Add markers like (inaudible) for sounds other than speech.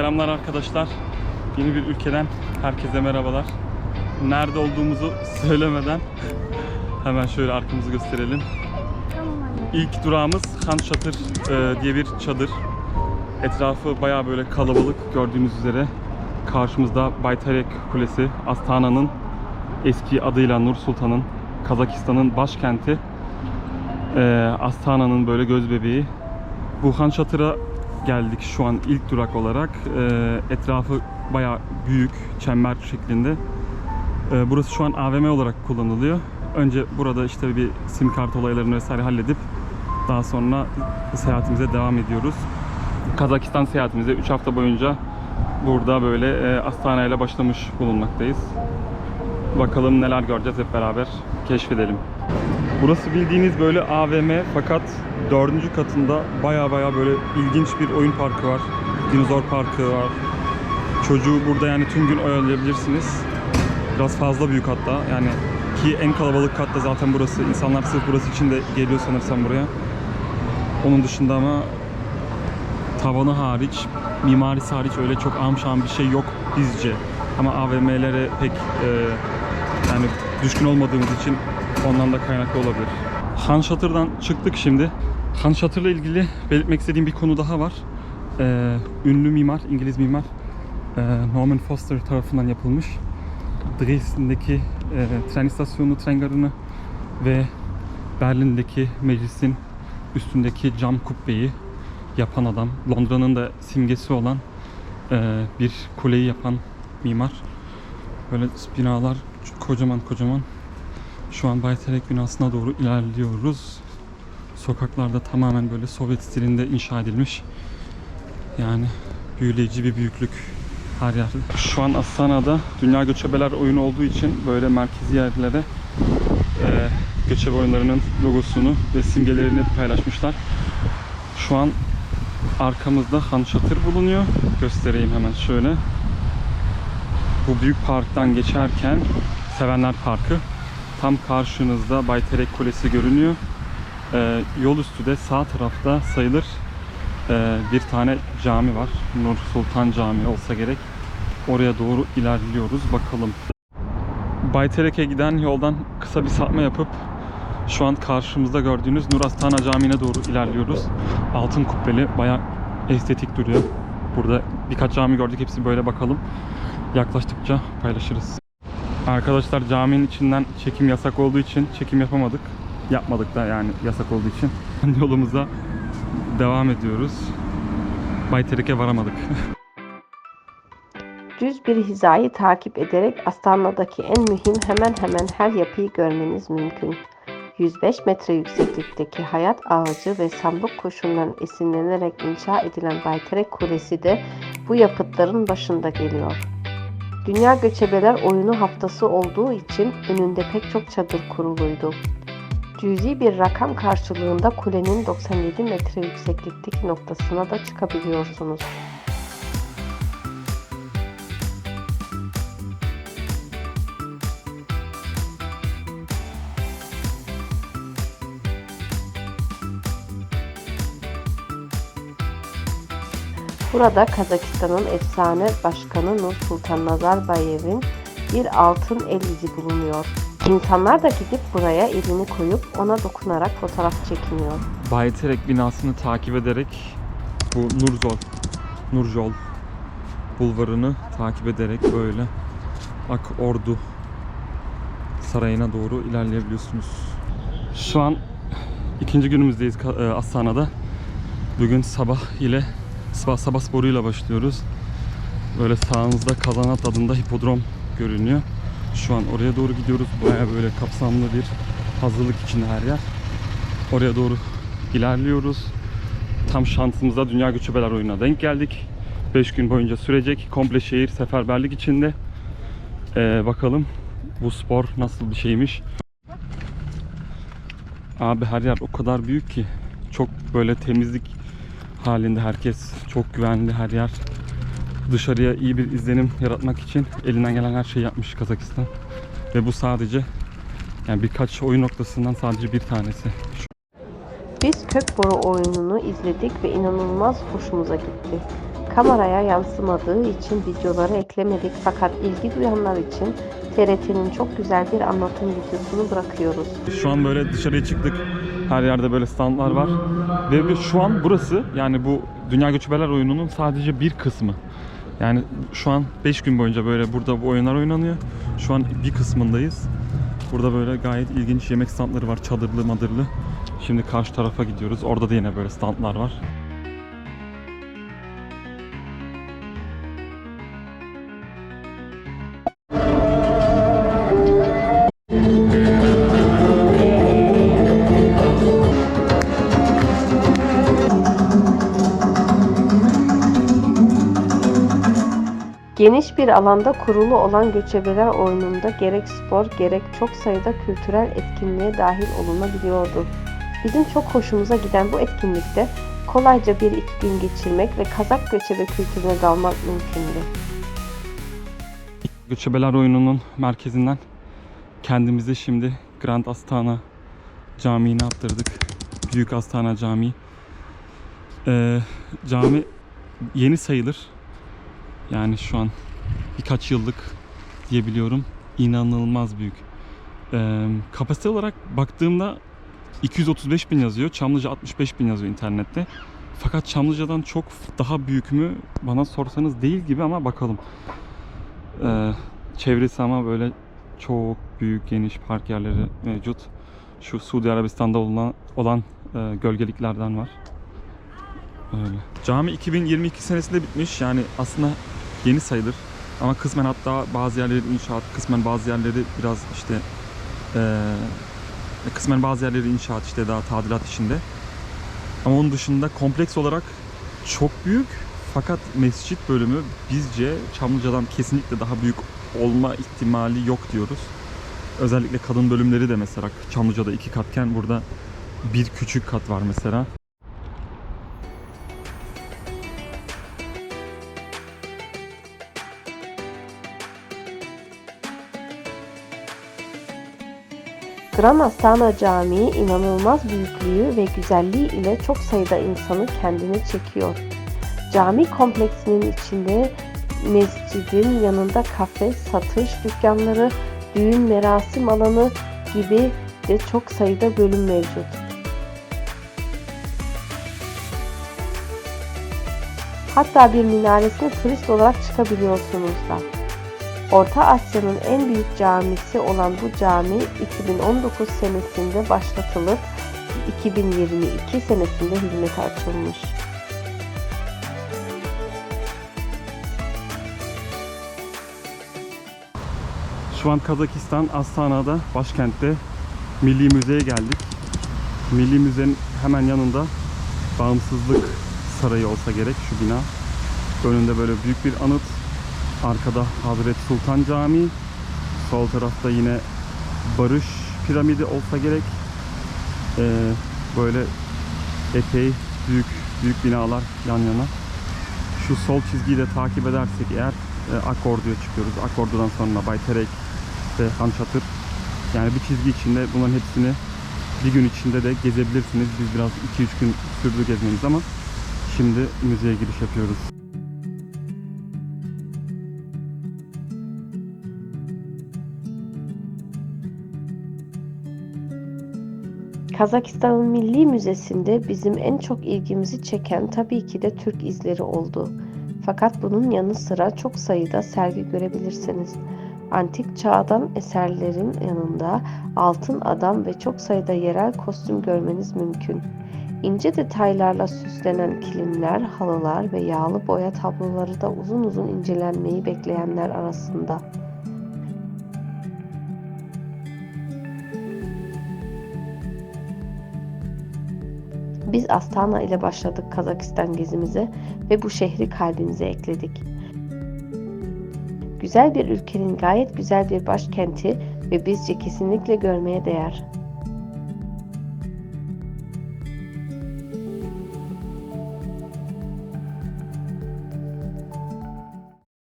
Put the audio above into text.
Selamlar arkadaşlar. Yeni bir ülkeden herkese merhabalar. Nerede olduğumuzu (laughs) söylemeden hemen şöyle arkamızı gösterelim. İlk durağımız Han Çadır e, diye bir çadır. Etrafı baya böyle kalabalık gördüğünüz üzere. Karşımızda Baytarek Kulesi, Astana'nın eski adıyla Nur Sultan'ın, Kazakistan'ın başkenti. E, Astana'nın böyle göz bebeği. Bu Han Çatır'a geldik şu an ilk durak olarak. E, etrafı baya büyük, çember şeklinde. E, burası şu an AVM olarak kullanılıyor. Önce burada işte bir sim kart olaylarını vesaire halledip daha sonra seyahatimize devam ediyoruz. Kazakistan seyahatimize 3 hafta boyunca burada böyle e, Astana başlamış bulunmaktayız. Bakalım neler göreceğiz hep beraber keşfedelim. Burası bildiğiniz böyle AVM fakat dördüncü katında baya baya böyle ilginç bir oyun parkı var. Dinozor parkı var. Çocuğu burada yani tüm gün oyalayabilirsiniz. Biraz fazla büyük hatta yani ki en kalabalık katta zaten burası. İnsanlar sırf burası için de geliyor sanırsam buraya. Onun dışında ama tavanı hariç, mimarisi hariç öyle çok amşan bir şey yok bizce. Ama AVM'lere pek e, yani düşkün olmadığımız için ondan da kaynaklı olabilir. Han Şatır'dan çıktık şimdi. Han Şatır'la ilgili belirtmek istediğim bir konu daha var. Ee, ünlü mimar, İngiliz mimar e, Norman Foster tarafından yapılmış. Dresden'deki e, tren istasyonu, tren garını ve Berlin'deki meclisin üstündeki cam kubbeyi yapan adam. Londra'nın da simgesi olan e, bir kuleyi yapan mimar. Böyle binalar kocaman kocaman. Şu an Bayterek binasına doğru ilerliyoruz. Sokaklarda tamamen böyle Sovyet stilinde inşa edilmiş. Yani büyüleyici bir büyüklük her yerde. Şu an Astana'da Dünya Göçebeler oyunu olduğu için böyle merkezi yerlere e, göçebe oyunlarının logosunu ve simgelerini paylaşmışlar. Şu an arkamızda Han Çatır bulunuyor. Göstereyim hemen şöyle. Bu büyük parktan geçerken Sevenler Parkı tam karşınızda Bayterek Kulesi görünüyor. Ee, yol üstü de sağ tarafta sayılır ee, bir tane cami var. Nur Sultan Camii olsa gerek. Oraya doğru ilerliyoruz. Bakalım. Bayterek'e giden yoldan kısa bir sapma yapıp şu an karşımızda gördüğünüz Nur Astana Camii'ne doğru ilerliyoruz. Altın kubbeli, baya estetik duruyor. Burada birkaç cami gördük. Hepsi böyle bakalım. Yaklaştıkça paylaşırız. Arkadaşlar caminin içinden çekim yasak olduğu için çekim yapamadık. Yapmadık da yani yasak olduğu için. (laughs) Yolumuza devam ediyoruz. Bayterik'e varamadık. (laughs) Düz bir hizayı takip ederek Astana'daki en mühim hemen hemen her yapıyı görmeniz mümkün. 105 metre yükseklikteki hayat ağacı ve sandık kurşundan esinlenerek inşa edilen Bayterek Kulesi de bu yapıtların başında geliyor. Dünya Göçebeler Oyunu haftası olduğu için önünde pek çok çadır kuruluydu. Cüzi bir rakam karşılığında kulenin 97 metre yükseklikteki noktasına da çıkabiliyorsunuz. Burada Kazakistan'ın efsane başkanı Nur Sultan Nazarbayev'in bir altın el izi bulunuyor. İnsanlar da gidip buraya elini koyup ona dokunarak fotoğraf çekiniyor. Bayterek binasını takip ederek bu Nurzol, Nurjol bulvarını takip ederek böyle Ak Ordu sarayına doğru ilerleyebiliyorsunuz. Şu an ikinci günümüzdeyiz e, Astana'da. Bugün sabah ile sabah sabah sporuyla başlıyoruz. Böyle sağımızda Kazanat adında hipodrom görünüyor. Şu an oraya doğru gidiyoruz. Baya böyle kapsamlı bir hazırlık içinde her yer. Oraya doğru ilerliyoruz. Tam şansımıza Dünya Göçebeler Oyununa denk geldik. 5 gün boyunca sürecek. Komple şehir seferberlik içinde. Ee, bakalım bu spor nasıl bir şeymiş. Abi her yer o kadar büyük ki. Çok böyle temizlik halinde herkes. Çok güvenli her yer. Dışarıya iyi bir izlenim yaratmak için elinden gelen her şeyi yapmış Kazakistan. Ve bu sadece yani birkaç oyun noktasından sadece bir tanesi. Biz kök boru oyununu izledik ve inanılmaz hoşumuza gitti. Kameraya yansımadığı için videoları eklemedik fakat ilgi duyanlar için TRT'nin çok güzel bir anlatım videosunu bırakıyoruz. Şu an böyle dışarıya çıktık. Her yerde böyle standlar var. Ve şu an burası yani bu Dünya Göçebeler oyununun sadece bir kısmı. Yani şu an 5 gün boyunca böyle burada bu oyunlar oynanıyor. Şu an bir kısmındayız. Burada böyle gayet ilginç yemek standları var. Çadırlı madırlı. Şimdi karşı tarafa gidiyoruz. Orada da yine böyle standlar var. Geniş bir alanda kurulu olan göçebeler oyununda gerek spor gerek çok sayıda kültürel etkinliğe dahil olunabiliyordu. Bizim çok hoşumuza giden bu etkinlikte kolayca bir iki gün geçirmek ve Kazak göçebe kültürüne dalmak mümkündü. Göçebeler oyununun merkezinden kendimizi şimdi Grand Astana Camii'ne attırdık. Büyük Astana Camii. Ee, cami yeni sayılır. Yani şu an birkaç yıllık diyebiliyorum. İnanılmaz büyük. Ee, kapasite olarak baktığımda 235 bin yazıyor. Çamlıca 65 bin yazıyor internette. Fakat Çamlıca'dan çok daha büyük mü bana sorsanız değil gibi ama bakalım. Ee, çevresi ama böyle çok büyük geniş park yerleri mevcut. Şu Suudi Arabistan'da olan, olan e, gölgeliklerden var. Öyle. Cami 2022 senesinde bitmiş. Yani aslında yeni sayılır. Ama kısmen hatta bazı yerleri inşaat, kısmen bazı yerleri biraz işte e, kısmen bazı yerleri inşaat işte daha tadilat içinde. Ama onun dışında kompleks olarak çok büyük. Fakat mescit bölümü bizce Çamlıca'dan kesinlikle daha büyük olma ihtimali yok diyoruz. Özellikle kadın bölümleri de mesela Çamlıca'da iki katken burada bir küçük kat var mesela. Gran Astana Camii inanılmaz büyüklüğü ve güzelliği ile çok sayıda insanı kendine çekiyor. Cami kompleksinin içinde mescidin yanında kafe, satış dükkanları, düğün merasim alanı gibi de çok sayıda bölüm mevcut. Hatta bir minaresine turist olarak çıkabiliyorsunuz da. Orta Asya'nın en büyük camisi olan bu cami 2019 senesinde başlatılıp 2022 senesinde hizmete açılmış. Şu an Kazakistan Astana'da başkentte Milli Müze'ye geldik. Milli Müze'nin hemen yanında Bağımsızlık Sarayı olsa gerek şu bina. Önünde böyle büyük bir anıt. Arkada Hazreti Sultan Camii. Sol tarafta yine Barış Piramidi olsa gerek. Ee, böyle epey büyük büyük binalar yan yana. Şu sol çizgiyi de takip edersek eğer e, Akordu'ya çıkıyoruz. Akordu'dan sonra Bayterek ve Han Çatır. Yani bir çizgi içinde bunların hepsini bir gün içinde de gezebilirsiniz. Biz biraz 2-3 gün sürdü gezmemiz ama şimdi müzeye giriş yapıyoruz. Kazakistan'ın Milli Müzesi'nde bizim en çok ilgimizi çeken tabii ki de Türk izleri oldu. Fakat bunun yanı sıra çok sayıda sergi görebilirsiniz. Antik çağdan eserlerin yanında altın adam ve çok sayıda yerel kostüm görmeniz mümkün. İnce detaylarla süslenen kilimler, halılar ve yağlı boya tabloları da uzun uzun incelenmeyi bekleyenler arasında. Biz Astana ile başladık Kazakistan gezimize ve bu şehri kalbimize ekledik. Güzel bir ülkenin gayet güzel bir başkenti ve bizce kesinlikle görmeye değer.